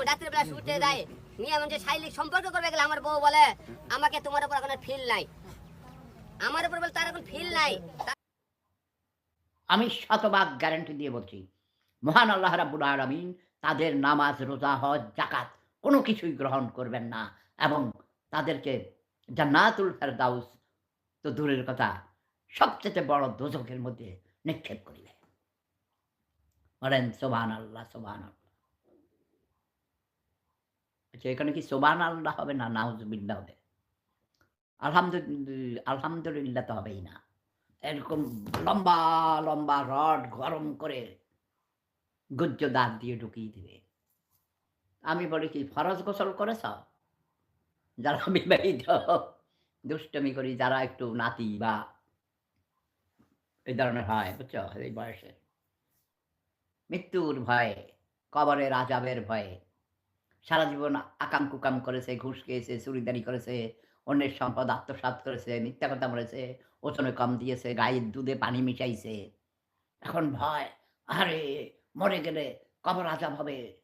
যখন রাত্রিবেলা শুতে দেয় নিয়ে এমন শারীরিক সম্পর্ক করবে গেলে আমার বউ বলে, আমাকে তোমার উপর এখন ফিল নাই। আমার উপর বলে, তার এখন ফিল নাই। আমি শতভাগ গ্যারান্টি দিয়ে বলছি, মহান আল্লাহ রাব্বুল আলামিন তাদের নামাজ, রোজা, হজ জাকাত কোনো কিছুই গ্রহণ করবেন না এবং তাদেরকে জান্নাতুল ফেরদাউস তো দূরের কথা, সবচেয়ে বড় দোজকের মধ্যে নিক্ষেপ করিবে। বলেন সোবান আল্লাহ সোবান আল্লাহ এখানে কি সোবান আল্লাহ হবে না? নাউজবিল্লাহ হবে। আলহামদুলিল্লাহ আলহামদুলিল্লাহ তো হবেই না। এরকম লম্বা লম্বা রড গরম করে গুজ্জ দাঁত দিয়ে ঢুকিয়ে দিবে। আমি বলি কি, ফরজ গোসল করেছ? যারা বিবাহিত, দুষ্টমি করি, যারা একটু নাতি বা এই ধরনের হয়, বুঝছ? এই বয়সে। মৃত্যুর ভয়ে, কবরের আজাবের ভয়ে। সারা জীবন আকাম কুকাম করেছে, ঘুষ খেয়েছে, চুরিদারি করেছে, অন্যের সম্পদ আত্মসাত করেছে, মিথ্যা কথা বলেছে, ওজনে কম দিয়েছে, গায়ের দুধে পানি মিশাইছে। এখন ভয়, আরে মরে গেলে কবর আজাব হবে।